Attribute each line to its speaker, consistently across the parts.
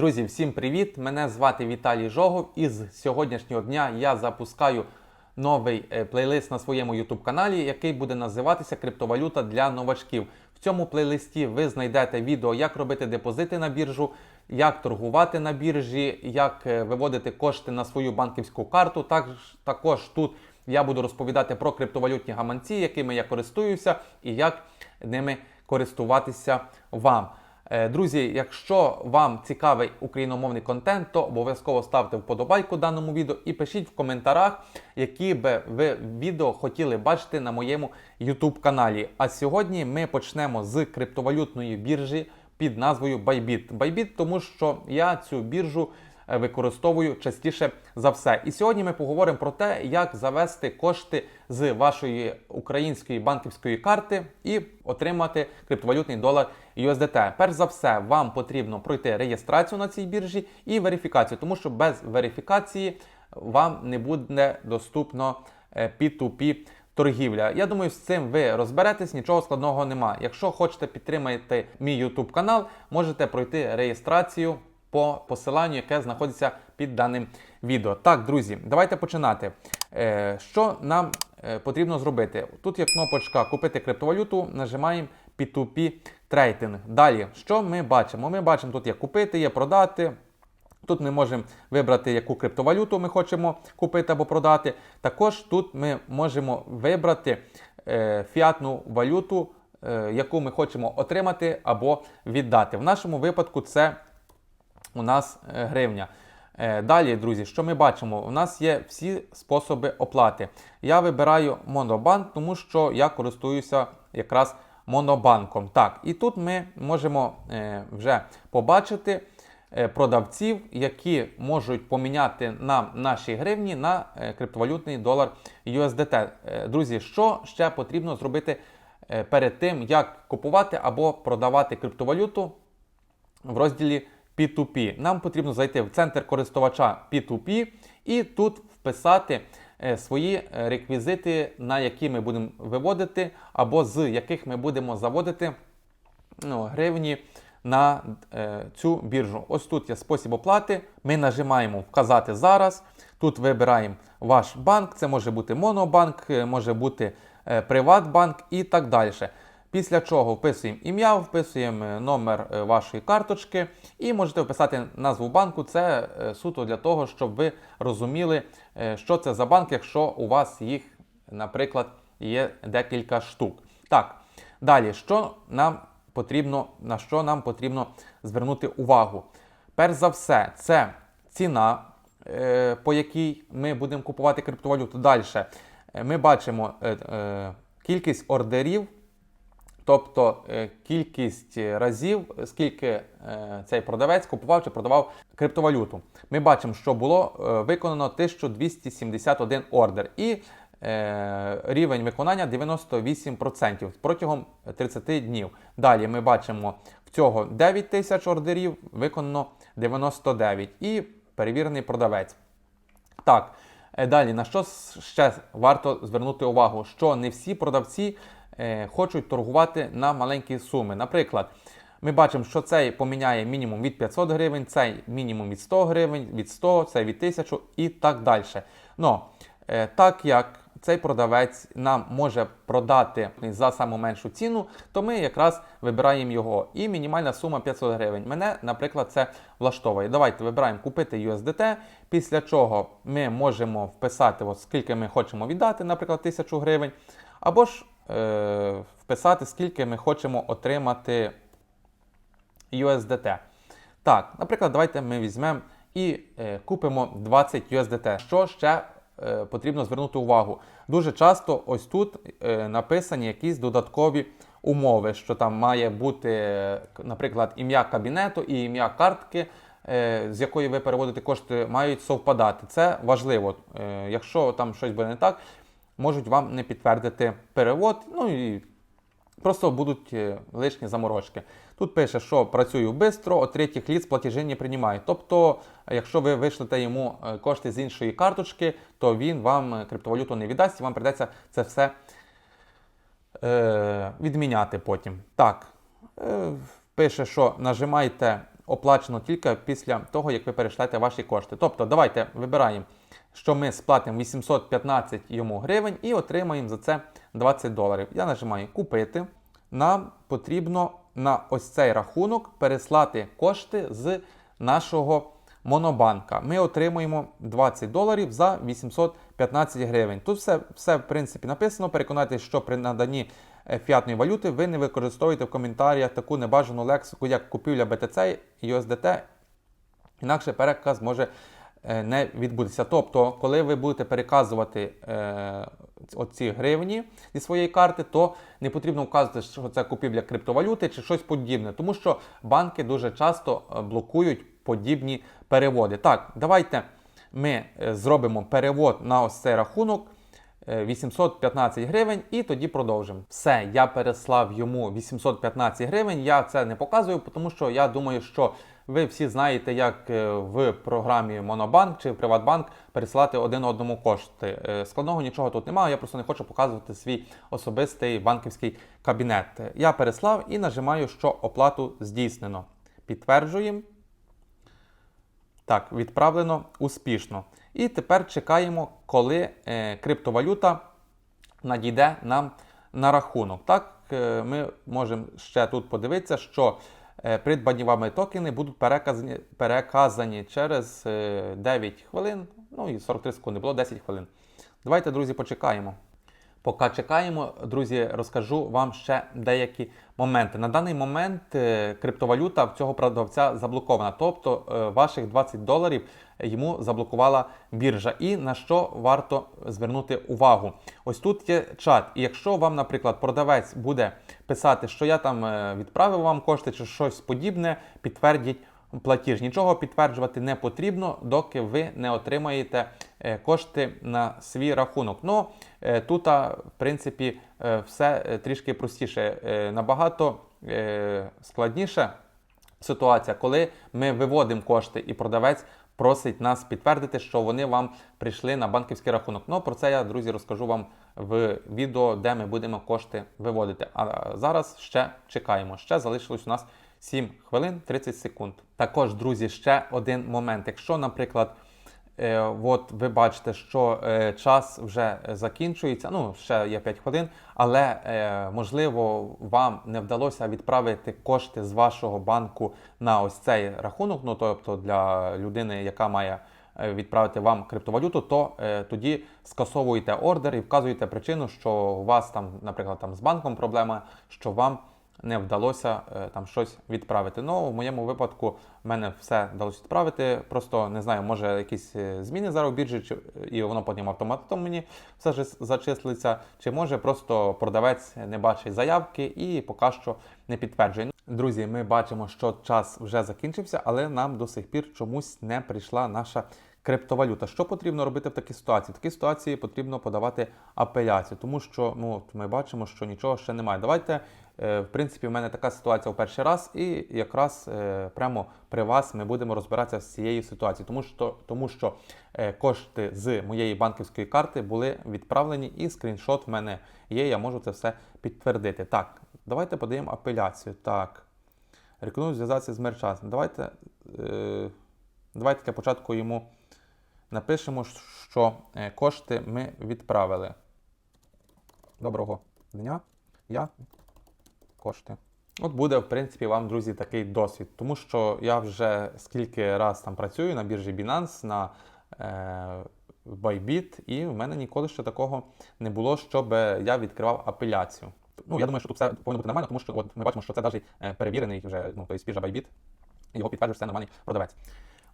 Speaker 1: Друзі, всім привіт! Мене звати Віталій Жогов, і з сьогоднішнього дня я запускаю новий е, плейлист на своєму YouTube каналі, який буде називатися Криптовалюта для новачків. В цьому плейлисті ви знайдете відео, як робити депозити на біржу, як торгувати на біржі, як е, виводити кошти на свою банківську карту. Також, також тут я буду розповідати про криптовалютні гаманці, якими я користуюся, і як ними користуватися вам. Е, Друзі, якщо вам цікавий україномовний контент, то обов'язково ставте вподобайку даному відео і пишіть в коментарях, які би ви відео хотіли бачити на моєму YouTube каналі. А сьогодні ми почнемо з криптовалютної біржі під назвою Bybit. Bybit, тому що я цю біржу використовую частіше за все. І сьогодні ми поговоримо про те, як завести кошти з вашої української банківської карти і отримати криптовалютний долар USDT. Перш за все, вам потрібно пройти реєстрацію на цій біржі і верифікацію, тому що без верифікації вам не буде доступно е, P2P торгівля. Я думаю, з цим ви розберетесь, нічого складного нема. Якщо хочете підтримати мій YouTube канал, можете пройти реєстрацію по посиланню, яке знаходиться під даним відео. Так, друзі, давайте починати. Е, Що нам е, потрібно зробити? Тут є кнопочка Купити криптовалюту, нажимаємо P2P трейдинг. Далі, що ми бачимо? Ми бачимо, тут є купити, є продати. Тут ми можемо вибрати, яку криптовалюту ми хочемо купити або продати. Також тут ми можемо вибрати е, фіатну валюту, е, яку ми хочемо отримати або віддати. В нашому випадку це у нас е, гривня. Е, Далі, друзі, що ми бачимо? У нас є всі способи оплати. Я вибираю Монобанк, тому що я користуюся якраз Монобанком. Так, і тут ми можемо е, вже побачити продавців, які можуть поміняти нам наші гривні на криптовалютний долар USDT. Друзі, що ще потрібно зробити перед тим, як купувати або продавати криптовалюту в розділі P2P. Нам потрібно зайти в центр користувача P2P і тут вписати е, свої е, реквізити, на які ми будемо виводити, або з яких ми будемо заводити ну, гривні на е, цю біржу. Ось тут є спосіб оплати. Ми нажимаємо Вказати зараз. Тут вибираємо ваш банк. Це може бути Монобанк, е, може бути Приватбанк і так далі. Після чого вписуємо ім'я, вписуємо е, номер е, вашої карточки і можете вписати назву банку. Це е, суто для того, щоб ви розуміли, що це за банк, якщо у вас їх, наприклад, є декілька штук. Так, далі, що нам потрібно, на що нам потрібно звернути увагу? Перш за все, це ціна, по якій ми будемо купувати криптовалюту. Далі ми бачимо кількість ордерів. Тобто е, кількість разів, скільки е, цей продавець купував чи продавав криптовалюту. Ми бачимо, що було е, виконано 1271 ордер і е, рівень виконання 98% протягом 30 днів. Далі ми бачимо в цього 9 тисяч ордерів, виконано 99 і перевірений продавець. Так, е, далі на що ще варто звернути увагу, що не всі продавці е, хочуть торгувати на маленькі суми. Наприклад, ми бачимо, що цей поміняє мінімум від 500 гривень, цей мінімум від 100 гривень, від 100, цей від 1000 і так далі. Но, е, так як цей продавець нам може продати за саму меншу ціну, то ми якраз вибираємо його. І мінімальна сума 500 гривень. Мене, наприклад, це влаштовує. Давайте вибираємо купити USDT, після чого ми можемо вписати, от скільки ми хочемо віддати, наприклад, 1000 гривень, або ж е, вписати, скільки ми хочемо отримати USDT. Так, наприклад, давайте ми візьмемо і е, купимо 20 USDT. Що ще е, потрібно звернути увагу? Дуже часто ось тут е, написані якісь додаткові умови, що там має бути, е, наприклад, ім'я кабінету і ім'я картки. е, З якої ви переводите кошти, мають совпадати. Це важливо. Е, Якщо там щось буде не так, можуть вам не підтвердити перевод. Ну і Просто будуть е, лишні заморочки. Тут пише, що працюю швидко, от третіх ліц платежі не приймаю. Тобто, якщо ви вишлете йому е, кошти з іншої карточки, то він вам е, криптовалюту не віддасть і вам придеться це все е, відміняти потім. Так, е, пише, що нажимайте оплачено тільки після того, як ви перейшлете ваші кошти. Тобто, давайте вибираємо, що ми сплатимо 815 йому гривень і отримаємо за це 20 доларів. Я нажимаю купити. Нам потрібно на ось цей рахунок переслати кошти з нашого монобанка. Ми отримуємо 20 доларів за 815 гривень. Тут все, все в принципі написано. Переконайтеся, що при наданні е, фіатної валюти ви не використовуєте в коментарях таку небажану лексику, як купівля BTC і USDT, інакше переказ може не відбутися. Тобто, коли ви будете переказувати е, оці гривні зі своєї карти, то не потрібно вказувати, що це купівля криптовалюти чи щось подібне, тому що банки дуже часто е, блокують подібні переводи. Так, давайте ми е, зробимо перевод на ось цей рахунок. е, 815 гривень і тоді продовжимо. Все, я переслав йому 815 гривень. Я це не показую, тому що я думаю, що ви всі знаєте, як е, в програмі Монобанк чи Приватбанк пересилати один одному кошти. Е, Складного нічого тут немає, я просто не хочу показувати свій особистий банківський кабінет. Я переслав і нажимаю, що оплату здійснено. Підтверджуємо. Так, відправлено успішно. І тепер чекаємо, коли е, криптовалюта надійде нам на рахунок. Так, ми можемо ще тут подивитися, що придбані вами токени будуть переказані, переказані через е, 9 хвилин, ну і 43 секунди, було 10 хвилин. Давайте, друзі, почекаємо. Поки чекаємо, друзі, розкажу вам ще деякі моменти. На даний момент е, криптовалюта в цього продавця заблокована, тобто е, ваших 20 доларів йому заблокувала біржа. І на що варто звернути увагу? Ось тут є чат. І якщо вам, наприклад, продавець буде писати, що я там е, відправив вам кошти чи щось подібне, підтвердіть платіж. Нічого підтверджувати не потрібно, доки ви не отримаєте е, кошти на свій рахунок. Ну е, тут, в принципі, все трішки простіше, набагато складніше ситуація, коли ми виводимо кошти і продавець. Просить нас підтвердити, що вони вам прийшли на банківський рахунок. Ну про це я, друзі, розкажу вам в відео, де ми будемо кошти виводити. А зараз ще чекаємо. Ще залишилось у нас 7 хвилин 30 секунд. Також, друзі, ще один момент. Якщо, наприклад, от ви бачите, що е, час вже закінчується, ну ще є 5 хвилин, але е, можливо вам не вдалося відправити кошти з вашого банку на ось цей рахунок, ну тобто для людини, яка має е, відправити вам криптовалюту, то е, тоді скасовуєте ордер і вказуєте причину, що у вас там, наприклад, там з банком проблема, що вам не вдалося е, там щось відправити. Ну, в моєму випадку в мене все вдалося відправити. Просто не знаю, може якісь е, зміни зараз в біржі, чи, і воно потім автоматом мені все ж зачислиться, чи може просто продавець не бачить заявки і поки що не підтверджує. Друзі, ми бачимо, що час вже закінчився, але нам до сих пір чомусь не прийшла наша криптовалюта. Що потрібно робити в такій ситуації? В такій ситуації потрібно подавати апеляцію, тому що ну ми бачимо, що нічого ще немає. Давайте. е, В принципі, в мене така ситуація в перший раз, і якраз е, прямо при вас ми будемо розбиратися з цією ситуацією, тому що, тому що е, кошти з моєї банківської карти були відправлені, і скріншот в мене є. Я можу це все підтвердити. Так, давайте подаємо апеляцію. Так, рекомендую зв'язатися з мерчастом. Давайте, е, давайте для початку йому напишемо, що е, кошти ми відправили. Доброго дня. Я кошти. От буде, в принципі, вам, друзі, такий досвід. Тому що я вже скільки раз там працюю на біржі Binance, на е, Bybit, і в мене ніколи ще такого не було, щоб я відкривав апеляцію. Ну, я думаю, що тут все повинно бути нормально, тому що от ми бачимо, що це навіть е, перевірений вже, ну, тобто біржа Bybit, його підтверджує все нормальний продавець.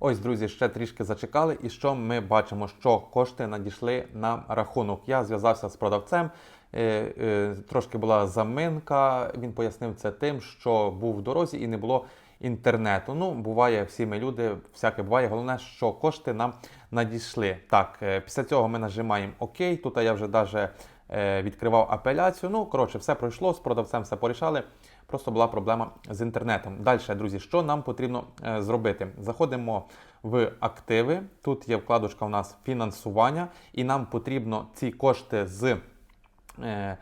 Speaker 1: Ось, друзі, ще трішки зачекали, і що ми бачимо, що кошти надійшли на рахунок. Я зв'язався з продавцем. е, е, Трошки була заминка. Він пояснив це тим, що був в дорозі і не було інтернету. Ну, буває, всі ми люди, всяке буває. Головне, що кошти нам надійшли. Так, е, після цього ми нажимаємо ОК. Тут я вже навіть відкривав апеляцію. Ну, коротше, все пройшло, з продавцем все порішали. Просто була проблема з інтернетом. Далі, друзі, що нам потрібно е, зробити? Заходимо в активи. Тут є вкладочка у нас фінансування, і нам потрібно ці кошти з е,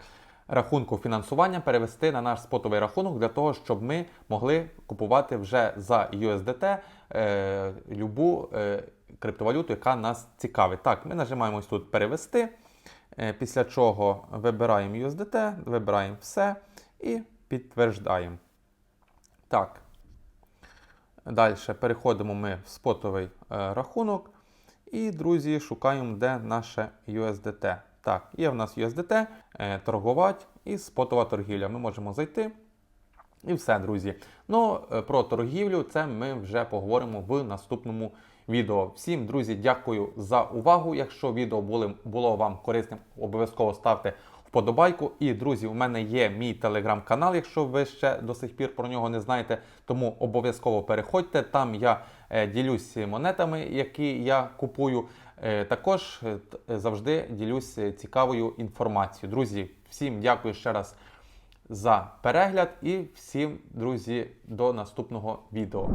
Speaker 1: рахунку фінансування перевести на наш спотовий рахунок для того, щоб ми могли купувати вже за USDT е, любу е, криптовалюту, яка нас цікавить. Так, ми нажимаємо ось тут перевести. Е, Після чого вибираємо USDT, вибираємо все і підтверждаємо. Так. Далі переходимо ми в спотовий е, рахунок. І, друзі, шукаємо, де наше USDT. Так, є в нас USDT, е, торгувати і спотова торгівля. Ми можемо зайти. І все, друзі. Ну, е, про торгівлю це ми вже поговоримо в наступному відео. Всім, друзі, дякую за увагу. Якщо відео було вам корисним, обов'язково ставте вподобайку. І, друзі, у мене є мій телеграм-канал, якщо ви ще до сих пір про нього не знаєте. Тому обов'язково переходьте. Там я е, ділюсь монетами, які я купую. Е, також е, завжди ділюсь цікавою інформацією. Друзі, всім дякую ще раз за перегляд і всім, друзі, до наступного відео.